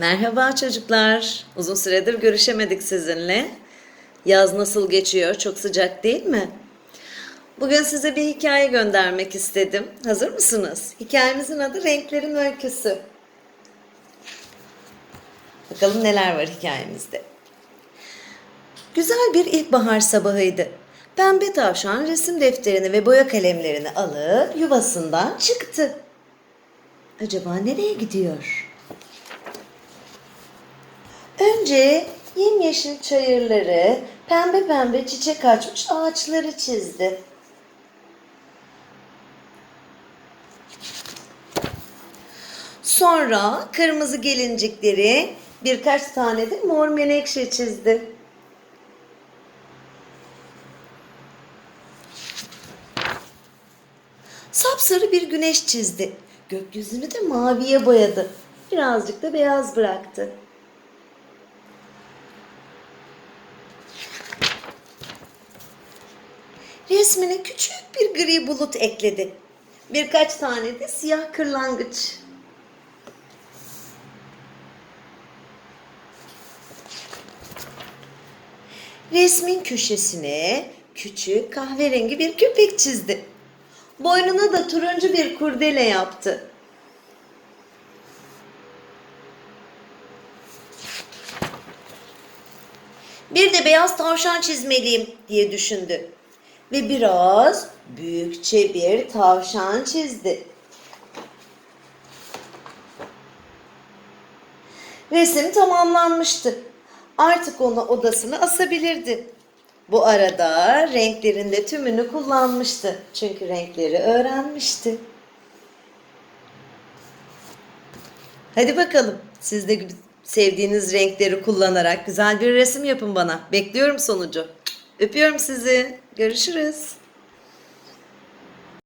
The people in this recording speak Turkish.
Merhaba çocuklar. Uzun süredir görüşemedik sizinle. Yaz nasıl geçiyor? Çok sıcak değil mi? Bugün size bir hikaye göndermek istedim. Hazır mısınız? Hikayemizin adı Renklerin Öyküsü. Bakalım neler var hikayemizde. Güzel bir ilkbahar sabahıydı. Pembe tavşan resim defterini ve boya kalemlerini alıp yuvasından çıktı. Acaba nereye gidiyor? Önce yemyeşil çayırları, pembe pembe çiçek açmış ağaçları çizdi. Sonra kırmızı gelincikleri, birkaç tane de mor menekşe çizdi. Sapsarı bir güneş çizdi. Gökyüzünü de maviye boyadı. Birazcık da beyaz bıraktı. Resmine küçük bir gri bulut ekledi. Birkaç tane de siyah kırlangıç. Resmin köşesine küçük kahverengi bir köpek çizdi. Boynuna da turuncu bir kurdele yaptı. Bir de beyaz tavşan çizmeliyim diye düşündü. Ve biraz büyükçe bir tavşan çizdi. Resim tamamlanmıştı. Artık onu odasına asabilirdi. Bu arada renklerin de tümünü kullanmıştı. Çünkü renkleri öğrenmişti. Hadi bakalım. Siz de sevdiğiniz renkleri kullanarak güzel bir resim yapın bana. Bekliyorum sonucu. Öpüyorum sizi. Görüşürüz.